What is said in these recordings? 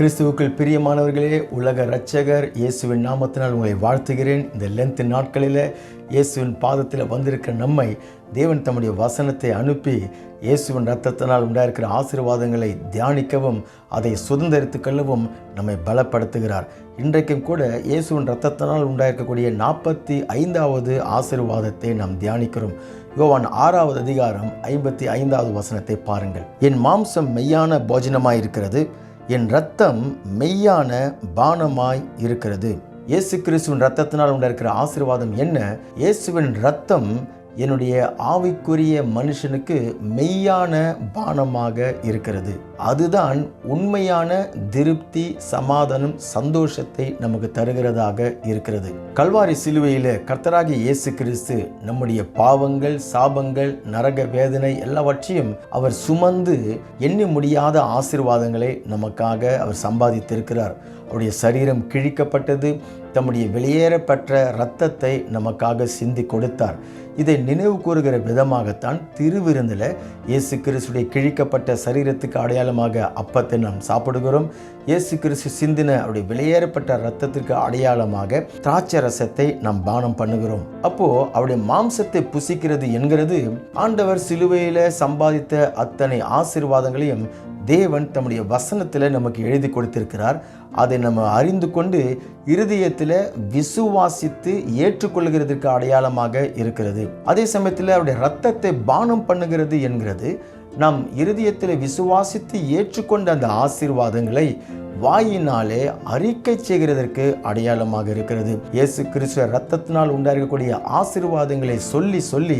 கிறிஸ்துவுக்குள் பிரியமானவர்களே உலக இரட்சகர் இயேசுவின் நாமத்தினால் உங்களை வாழ்த்துகிறேன். இந்த லென்த் நாட்களில் இயேசுவின் பாதத்தில் வந்திருக்கிற நம்மை தேவன் தம்முடைய வசனத்தை அனுப்பி இயேசுவின் ரத்தத்தினால் உண்டாயிருக்கிற ஆசீர்வாதங்களை தியானிக்கவும் அதை சுதந்திரித்துக் கொள்ளவும் நம்மை பலப்படுத்துகிறார். இன்றைக்கும் கூட இயேசுவின் ரத்தத்தினால் உண்டாயிருக்கக்கூடிய நாற்பத்தி ஐந்தாவது ஆசீர்வாதத்தை நாம் தியானிக்கிறோம். யோவான் ஆறாவது அதிகாரம் ஐம்பத்தி ஐந்தாவது வசனத்தை பாருங்கள். என் மாம்சம் மெய்யான போஜனமாயிருக்கிறது. இருக்கிறது என் ரத்தம் மெய்யான பானமாய் இருக்கிறது. இயேசு கிறிஸ்துவின் ரத்தத்தினால் உண்டாயிருக்கிற ஆசீர்வாதம் என்ன? இயேசுவின் ரத்தம் என்னுடைய ஆவிக்குரிய மனுஷனுக்கு மெய்யான பானமாக இருக்கிறது. அதுதான் உண்மையான திருப்தி சமாதானம் சந்தோஷத்தை நமக்கு தருகிறதாக இருக்கிறது. கல்வாரி சிலுவையில் கர்த்தராகிய இயேசு கிறிஸ்து நம்முடைய பாவங்கள் சாபங்கள் நரக வேதனை எல்லாவற்றையும் அவர் சுமந்து எண்ணி முடியாத ஆசீர்வாதங்களை நமக்காக அவர் சம்பாதித்திருக்கிறார். அவருடைய சரீரம் கிழிக்கப்பட்டது தம்முடைய வெளியேறப்பட்ட இரத்தத்தை நமக்காக சிந்தி கொடுத்தார். இதை நினைவு கூறுகிற விதமாகத்தான் திருவிருந்தில் இயேசு கிறிஸ்துடைய கிழிக்கப்பட்ட சரீரத்துக்கு அடையாளமாக அப்பத்தை நாம் சாப்பிடுகிறோம். இயேசு கிறிஸ்து சிந்தின அவருடைய வெளியேறப்பட்ட ரத்தத்திற்கு அடையாளமாக திராட்சை ரசத்தை நாம் பானம் பண்ணுகிறோம். அப்போ அவருடைய மாம்சத்தை புசிக்கிறது என்கிறது ஆண்டவர் சிலுவையில் சம்பாதித்த அத்தனை ஆசீர்வாதங்களையும் தேவன் தம்முடைய வசனத்தில் நமக்கு எழுதி கொடுத்திருக்கிறார். அதை நம்ம அறிந்து கொண்டு இருதயத்தில் விசுவாசித்து ஏற்றுக்கொள்கிறதுக்கு அடையாளமாக இருக்கிறது. அதே சமயத்தில் அவருடைய ரத்தத்தை பானம் பண்ணுகிறது என்கிறது. நாம் இருதயத்தில் விசுவாசித்து ஏற்றுக்கொண்ட அந்த ஆசீர்வாதங்களை வாயினாலே அறிக்கை செய்கிறதற்கு அடையாளமாக இருக்கிறது. இயேசு கிறிஸ்துவ ரத்தத்தினால் உண்டாகக்கூடிய ஆசீர்வாதங்களை சொல்லி சொல்லி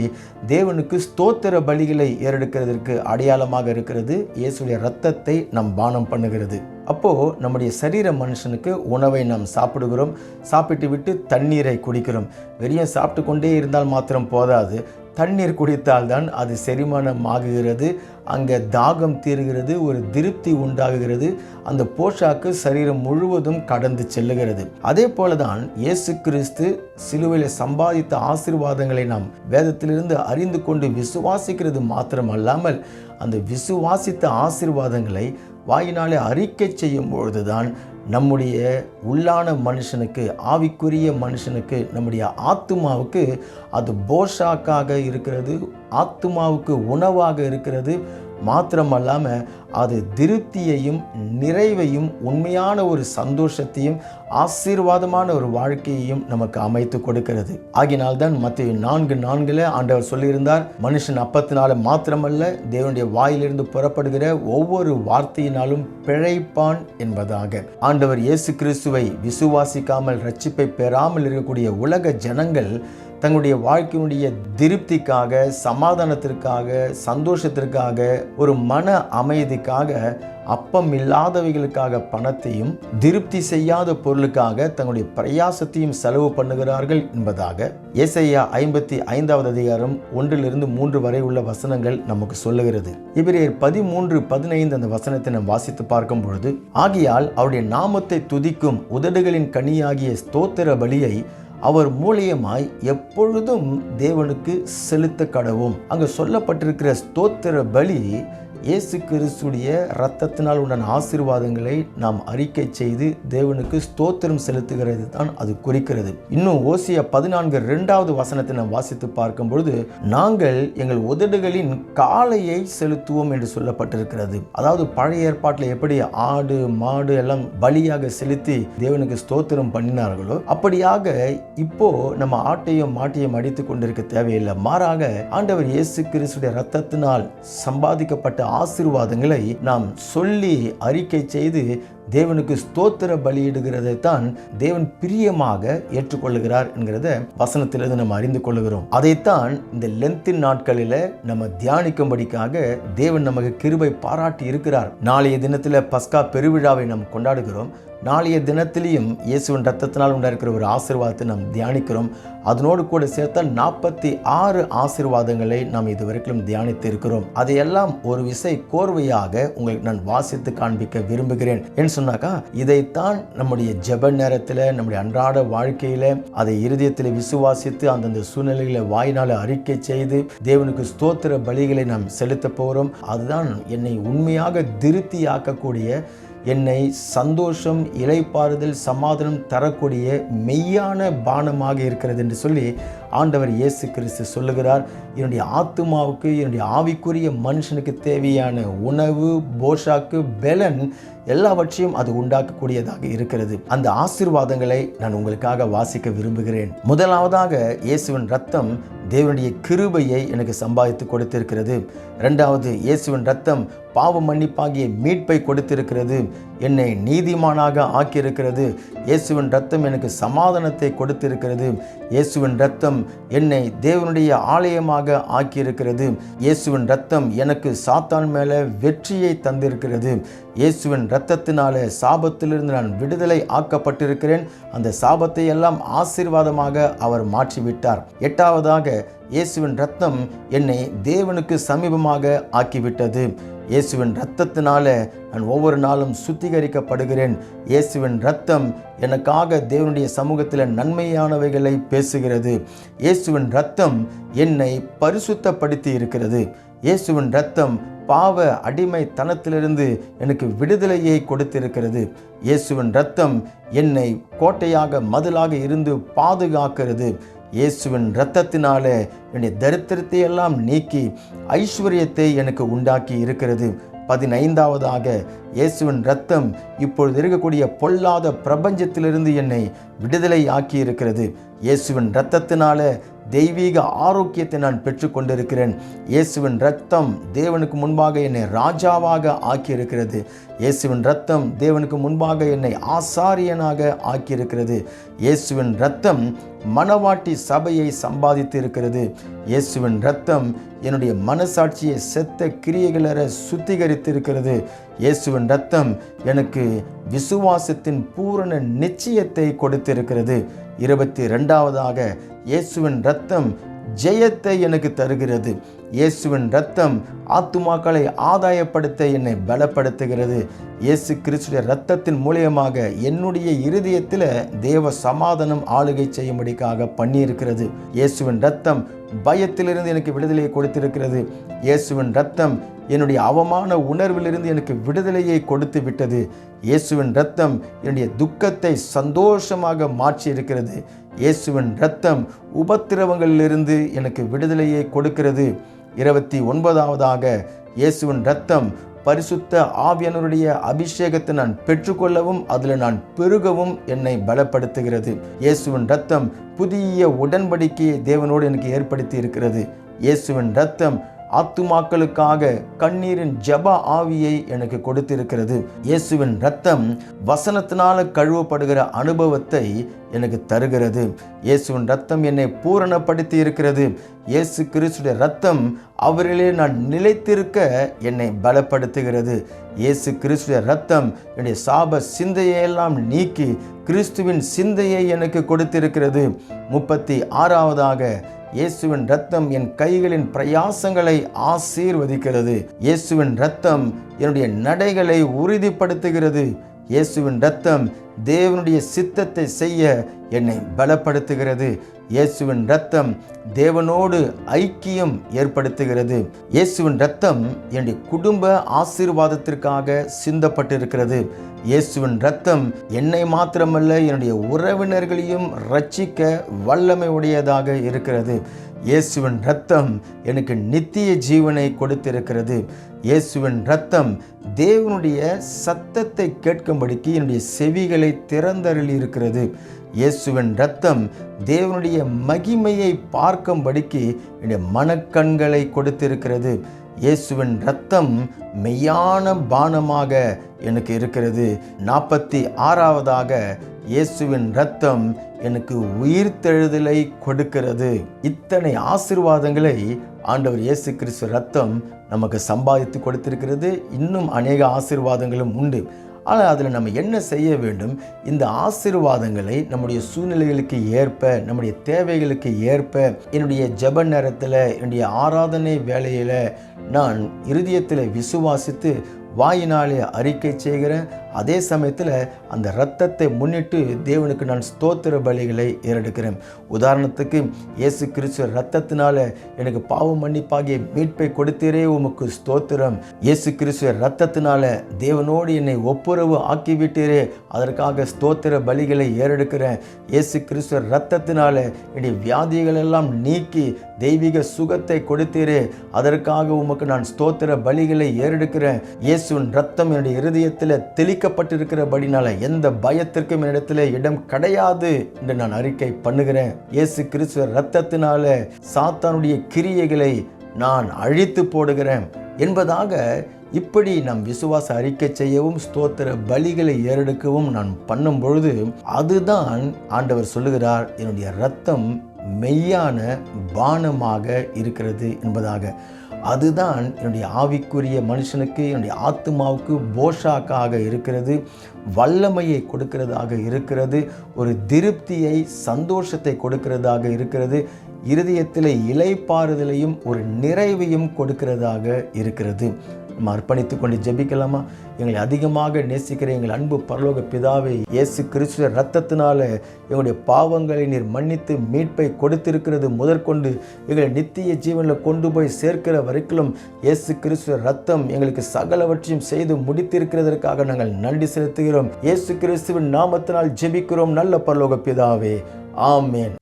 தேவனுக்கு ஸ்தோத்திர பலிகளை ஏறெடுக்கிறதற்கு அடையாளமாக இருக்கிறது. இயேசுடைய ரத்தத்தை நம் பானம் பண்ணுகிறது. அப்போ நம்முடைய சரீர மனுஷனுக்கு உணவை நாம் சாப்பிடுகிறோம். சாப்பிட்டு விட்டு தண்ணீரை குடிக்கிறோம். வெறியும் சாப்பிட்டு கொண்டே இருந்தால் மாத்திரம் போதாது. தண்ணீர் குடித்தால்தான் அது செரிமானம் ஆகுகிறது அங்கே தாகம் தீர்கிறது ஒரு திருப்தி உண்டாகுகிறது. அந்த போஷாக்கு சரீரம் முழுவதும் கடந்து செல்லுகிறது. அதே போலதான் இயேசு கிறிஸ்து சிலுவையில் சம்பாதித்த ஆசீர்வாதங்களை நாம் வேதத்திலிருந்து அறிந்து கொண்டு விசுவாசிக்கிறது மாத்திரம் அல்லாமல் அந்த விசுவாசித்த ஆசீர்வாதங்களை வாயினாலே அறிக்கை செய்யும் பொழுதுதான் நம்முடைய உள்ளான மனுஷனுக்கு ஆவிக்குரிய மனுஷனுக்கு நம்முடைய ஆத்துமாவுக்கு அது போஷாக்காக இருக்கிறது ஆத்துமாவுக்கு உணவாக இருக்கிறது மாத்திரமல்லாமல் அது திருப்தியையும் நிறைவையும் உண்மையான ஒரு சந்தோஷத்தையும் ஆசீர்வாதமான ஒரு வாழ்க்கையையும் நமக்கு அமைத்து கொடுக்கிறது. ஆகினால் தான் மத்திய நான்கு நான்கில் ஆண்டவர் சொல்லியிருந்தார் மனுஷன் அப்பத்தினால மாத்திரமல்ல தேவனுடைய வாயிலிருந்து புறப்படுகிற ஒவ்வொரு வார்த்தையினாலும் பிழைப்பான் என்பதாக. ஆண்டவர் இயேசு கிறிஸ்துவை விசுவாசிக்காமல் ரட்சிப்பை பெறாமல் இருக்கக்கூடிய உலக ஜனங்கள் தங்களுடைய வாழ்க்கையினுடைய திருப்திக்காக சமாதானத்திற்காக சந்தோஷத்திற்காக ஒரு மன அமைதிக்காக அப்பம் இல்லாதவைகளுக்காக பணத்தையும் திருப்தி செய்யாத பொருளுக்காக தங்களுடைய பிரயாசத்தையும் செலவு பண்ணுகிறார்கள் என்பதாக எஸ்ஐயா ஐம்பத்தி ஐந்தாவது அதிகாரம் ஒன்றிலிருந்து மூன்று வரை உள்ள வசனங்கள் நமக்கு சொல்லுகிறது. இவரையர் பதிமூன்று பதினைந்து அந்த வசனத்தை நாம் வாசித்து பார்க்கும் பொழுது ஆகியால் அவருடைய நாமத்தை துதிக்கும் உதடுகளின் கனியாகிய ஸ்தோத்திர பலியை அவர் மூலியமாய் எப்பொழுதும் தேவனுக்கு செலுத்த கடவும். அங்கு சொல்லப்பட்டிருக்கிற ஸ்தோத்திர பலி இயேசு கிறிஸ்துடைய இரத்தத்தினால் உண்டான ஆசீர்வாதங்களை நாம் அறிக்கை செய்து தேவனுக்கு ஸ்தோத்திரம் செலுத்துகிறது தான் அது குறிக்கிறது. இன்னும் ஓசிய பதினான்கு ரெண்டாவது வசனத்தை நாம் வாசித்து பார்க்கும் பொழுது நாங்கள் எங்கள் உதடுகளின் காளையை செலுத்துவோம் என்று சொல்லப்பட்டிருக்கிறது. அதாவது பழைய ஏற்பாட்டில் எப்படி ஆடு மாடு எல்லாம் பலியாக செலுத்தி தேவனுக்கு ஸ்தோத்திரம் பண்ணினார்களோ அப்படியாக இப்போ நம்ம ஆட்டையும் மாட்டையும் அடித்து கொண்டிருக்க தேவையில்லை. மாறாக ஆண்டவர் இயேசு கிறிஸ்துடைய ரத்தத்தினால் சம்பாதிக்கப்பட்ட ஆசீர்வாதங்களை நாம் சொல்லி அறிக்கை செய்து தேவனுக்கு ஸ்தோத்திர பலியிடுகிறதை தான் தேவன் பிரியமாக ஏற்றுக்கொள்ளுகிறார் என்கிறத வசனத்திலிருந்து நம்ம அறிந்து கொள்ளுகிறோம். அதைத்தான் இந்த லென்த்தின் நாட்களில் நம்ம தியானிக்கும்படிக்காக தேவன் நமக்கு கிருபை பாராட்டி இருக்கிறார். நாளைய தினத்தில் பஸ்கா பெருவிழாவை நாம் கொண்டாடுகிறோம். நாளைய தினத்திலையும் இயேசுவின் ரத்தத்தினால் உண்டாயிருக்கிற ஒரு ஆசிர்வாதத்தை நாம் தியானிக்கிறோம். அதனோடு கூட சேர்த்தால் நாற்பத்தி ஆறு ஆசீர்வாதங்களை நாம் இதுவரைக்கும் தியானித்து இருக்கிறோம். அதையெல்லாம் ஒரு விசை கோர்வையாக உங்களுக்கு நான் வாசித்து காண்பிக்க விரும்புகிறேன். என்று சொன்னாக்கா இதைத்தான் நம்முடைய ஜெப நேரத்தில் நம்முடைய அன்றாட வாழ்க்கையில் அதை இருதயத்தில் விசுவாசித்து அந்தந்த சூழ்நிலைகளை வாயினால் அறிக்கை செய்து தேவனுக்கு ஸ்தோத்திர பலிகளை நாம் செலுத்த போகிறோம். அதுதான் என்னை உண்மையாக திருப்தியாக்கக்கூடிய என்னை சந்தோஷம் இலைப்பாறுதல் சமாதானம் தரக்கூடிய மெய்யான பானமாக இருக்கிறது என்று சொல்லி ஆண்டவர் இயேசு கிறிஸ்து சொல்லுகிறார். என்னுடைய ஆத்துமாவுக்கு என்னுடைய ஆவிக்குரிய மனுஷனுக்கு தேவையான உணவு போஷாக்கு பெலன் எல்லாவற்றையும் அது உண்டாக்கக்கூடியதாக இருக்கிறது. அந்த ஆசீர்வாதங்களை நான் உங்களுக்காக வாசிக்க விரும்புகிறேன். முதலாவதாக இயேசுவின் ரத்தம் தேவனுடைய கிருபையை எனக்கு சம்பாதித்து கொடுத்திருக்கிறது. ரெண்டாவது இயேசுவின் ரத்தம் பாவ மன்னிப்பாகிய மீட்பை கொடுத்திருக்கிறது. என்னை நீதிமானாக ஆக்கியிருக்கிறது. இயேசுவின் ரத்தம் எனக்கு சமாதானத்தை கொடுத்திருக்கிறது. இயேசுவின் ரத்தம் என்னை தேவனுடைய ஆலயமாக ஆக்கியிருக்கிறது. இயேசுவின் ரத்தம் எனக்கு சாத்தான் மேலே வெற்றியை தந்திருக்கிறது. இயேசுவின் இரத்தத்தினாலே சாபத்திலிருந்து நான் விடுதலை ஆக்கப்பட்டிருக்கிறேன். அந்த சாபத்தை எல்லாம் ஆசீர்வாதமாக அவர் மாற்றிவிட்டார். எட்டாவதாக இயேசுவின் ரத்தம் என்னை தேவனுக்கு சமீபமாக ஆக்கிவிட்டது. இயேசுவின் ரத்தத்தினால நான் ஒவ்வொரு நாளும் சுத்திகரிக்கப்படுகிறேன். இயேசுவின் ரத்தம் எனக்காக தேவனுடைய சமூகத்தில் நன்மையானவைகளை பேசுகிறது. இயேசுவின் ரத்தம் என்னை பரிசுத்தப்படுத்தி இருக்கிறது. இயேசுவின் ரத்தம் பாவ அடிமைத்தனத்திலிருந்து எனக்கு விடுதலையை கொடுத்திருக்கிறது. இயேசுவின் ரத்தம் என்னை கோட்டையாக மதிலாக இருந்து பாதுகாக்கிறது. இயேசுவின் இரத்தத்தினாலே என்னுடைய தரித்திரத்தை எல்லாம் நீக்கி ஐஸ்வர்யத்தை எனக்கு உண்டாக்கி இருக்கிறது. பதினைந்தாவதாக இயேசுவின் ரத்தம் இப்பொழுது இருக்கக்கூடிய பொல்லாத பிரபஞ்சத்திலிருந்து என்னை விடுதலை ஆக்கி இருக்கிறது. இயேசுவின் இரத்தத்தினால தெய்வீக ஆரோக்கியத்தை நான் பெற்றுக்கொண்டிருக்கிறேன். இயேசுவின் ரத்தம் தேவனுக்கு முன்பாக என்னை ராஜாவாக ஆக்கியிருக்கிறது. இயேசுவின் ரத்தம் தேவனுக்கு முன்பாக என்னை ஆசாரியனாக ஆக்கியிருக்கிறது. இயேசுவின் ரத்தம் மணவாட்டி சபையை சம்பாதித்து இருக்கிறது இயேசுவின் ரத்தம் என்னுடைய மனசாட்சியை செத்த கிரியைகளர சுத்திகரித்து இருக்கிறது இயேசுவின் ரத்தம் எனக்கு விசுவாசத்தின் பூரண நிச்சயத்தை கொடுத்திருக்கிறது. இருபத்தி ரெண்டாவதாக இயேசுவின் ரத்தம் ஜெயத்தை எனக்கு தருகிறது. இயேசுவின் ரத்தம் ஆத்துமாக்களை ஆதாயப்படுத்த என்னை பலப்படுத்துகிறது. இயேசு கிறிஸ்துடைய ரத்தத்தின் மூலியமாக என்னுடைய இருதயத்தில் தேவ சமாதானம் ஆளுகை செய்யும்படிக்காக பண்ணியிருக்கிறது. இயேசுவின் ரத்தம் பயத்திலிருந்து எனக்கு விடுதலையை கொடுத்திருக்கிறது. இயேசுவின் ரத்தம் என்னுடைய அவமான உணர்விலிருந்து எனக்கு விடுதலையை கொடுத்து விட்டது. இயேசுவின் ரத்தம் என்னுடைய துக்கத்தை சந்தோஷமாக மாற்றி இருக்கிறது. இயேசுவின் ரத்தம் உபத்திரவங்களிலிருந்து எனக்கு விடுதலையை கொடுக்கிறது. இருபத்தி ஒன்பதாவதாக இயேசுவின் ரத்தம் பரிசுத்த ஆவியனருடைய அபிஷேகத்தை நான் பெற்றுக்கொள்ளவும் அதில் நான் பெருகவும் என்னை பலப்படுத்துகிறது. இயேசுவின் ரத்தம் புதிய உடன்படிக்கையை தேவனோடு எனக்கு ஏற்படுத்தி இருக்கிறது. இயேசுவின் ரத்தம் ஆத்துமாக்களுக்காக கண்ணீரின் ஜப ஆவியை எனக்கு கொடுத்திருக்கிறது. இயேசுவின் ரத்தம் வசனத்தினால கழுவப்படுகிற அனுபவத்தை எனக்கு தருகிறது. இயேசுவின் ரத்தம் என்னை பூரணப்படுத்தி இருக்கிறது இயேசு கிறிஸ்துடைய ரத்தம் அவரிலே நான் நிலைத்திருக்க என்னை பலப்படுத்துகிறது. இயேசு கிறிஸ்துடைய ரத்தம் என்னுடைய சாப சிந்தையெல்லாம் நீக்கி கிறிஸ்துவின் சிந்தையை எனக்கு கொடுத்திருக்கிறது. முப்பத்தி ஆறாவதாக இயேசுவின் ரத்தம் என் கைகளின் பிரயாசங்களை ஆசீர்வதிக்கிறது. இயேசுவின் ரத்தம் என்னுடைய நடைகளை உறுதிப்படுத்துகிறது. இயேசுவின் ரத்தம் தேவனுடைய சித்தத்தை செய்ய என்னை பலப்படுத்துகிறது. இயேசுவின் ரத்தம் தேவனோடு ஐக்கியம் ஏற்படுத்துகிறது. இயேசுவின் ரத்தம் என்னுடைய குடும்ப ஆசீர்வாதத்திற்காக சிந்தப்பட்டிருக்கிறது. இயேசுவின் ரத்தம் என்னை மாத்திரமல்ல என்னுடைய உறவினர்களையும் ரட்சிக்க வல்லமை உடையதாக இருக்கிறது. இயேசுவின் ரத்தம் எனக்கு நித்திய ஜீவனை கொடுத்திருக்கிறது. இயேசுவின் ரத்தம் தேவனுடைய சத்தத்தை கேட்கும்படிக்கு என்னுடைய செவிகளை திறந்தருளி இருக்கிறது. இயேசுவின் ரத்தம் தேவனுடைய மகிமையை பார்க்கும்படிக்கு என்னுடைய மனக்கண்களை கொடுத்திருக்கிறது. இயேசுவின் ரத்தம் மெய்யான பானமாக எனக்கு இருக்கிறது. நாற்பத்தி ஆறாவதாக இயேசுவின் ரத்தம் எனக்கு உயிர்த்தெழுதலை கொடுக்கிறது. இத்தனை ஆசிர்வாதங்களை ஆண்டவர் இயேசு கிறிஸ்து ரத்தம் நமக்கு சம்பாதித்து கொடுத்திருக்கிறது. இன்னும் அநேக ஆசிர்வாதங்களும் உண்டு. ஆனால் அதில் நம்ம என்ன செய்ய வேண்டும்? இந்த ஆசிர்வாதங்களை நம்முடைய சூழ்நிலைகளுக்கு ஏற்ப நம்முடைய தேவைகளுக்கு ஏற்ப என்னுடைய ஜெப நேரத்தில் என்னுடைய ஆராதனை வேலையில் நான் இருதயத்தில் விசுவாசித்து வாயினாலே அறிக்கை செய்கிறேன். அதே சமயத்தில் அந்த இரத்தத்தை முன்னிட்டு தேவனுக்கு நான் ஸ்தோத்திர பலிகளை ஏறெடுக்கிறேன். உதாரணத்துக்கு இயேசு கிறிஸ்து ரத்தத்தினால எனக்கு பாவ மன்னிப்பாகிய மீட்பை கொடுத்தீரே உமக்கு ஸ்தோத்திரம். இயேசு கிறிஸ்துவ ரத்தத்தினால தேவனோடு என்னை ஒப்புரவு ஆக்கிவிட்டீரே அதற்காக ஸ்தோத்திர பலிகளை ஏறெடுக்கிறேன். இயேசு கிறிஸ்துவ ரத்தத்தினால என்னுடைய வியாதிகள் எல்லாம் நீக்கி தெய்வீக சுகத்தை கொடுத்தீரே அதற்காக உமக்கு நான் ஸ்தோத்திர பலிகளை ஏறெடுக்கிறேன். இயேசுவின் ரத்தம் என்னுடைய இருதயத்தில் தெளிக்கப்பட்டிருக்கிறபடினால எந்த பயத்திற்கும் என்னிடத்தில் இடம் கிடையாது என்று நான் அறிக்கை பண்ணுகிறேன். இயேசு கிறிஸ்துவ ரத்தத்தினால சாத்தானுடைய கிரியைகளை நான் அழித்து போடுகிறேன் என்பதாக இப்படி நாம் விசுவாச அறிக்கை செய்யவும் ஸ்தோத்திர பலிகளை ஏறெடுக்கவும் நான் பண்ணும் பொழுது அதுதான் ஆண்டவர் சொல்லுகிறார். என்னுடைய ரத்தம் மெய்யான பானமாக இருக்கிறது என்பதாக. அதுதான் என்னுடைய ஆவிக்குரிய மனுஷனுக்கு என்னுடைய ஆத்மாவுக்கு போஷாக்காக இருக்கிறது வல்லமையை கொடுக்கிறதாக இருக்கிறது ஒரு திருப்தியை சந்தோஷத்தை கொடுக்கிறதாக இருக்கிறது இருதயத்தில் இலைப்பாறுதலையும் ஒரு நிறைவையும் கொடுக்கிறதாக இருக்கிறது. நம்ம அர்ப்பணித்துக் கொண்டு ஜெபிக்கலாமா? எங்களை அதிகமாக நேசிக்கிற எங்கள் அன்பு பரலோக பிதாவை இயேசு கிறிஸ்துவ ரத்தத்தினால எங்களுடைய பாவங்களை நீர் மன்னித்து மீட்பை கொடுத்திருக்கிறது. முதற்கொண்டு எங்களை நித்திய ஜீவனில் கொண்டு போய் சேர்க்கிற வரைக்கும் இயேசு கிறிஸ்துவ ரத்தம் எங்களுக்கு சகலவற்றையும் செய்து முடித்திருக்கிறதற்காக நாங்கள் நன்றி செலுத்துகிறோம். இயேசு கிறிஸ்துவின் நாமத்தினால் ஜெபிக்கிறோம். நல்ல பரலோக பிதாவே ஆமேன்.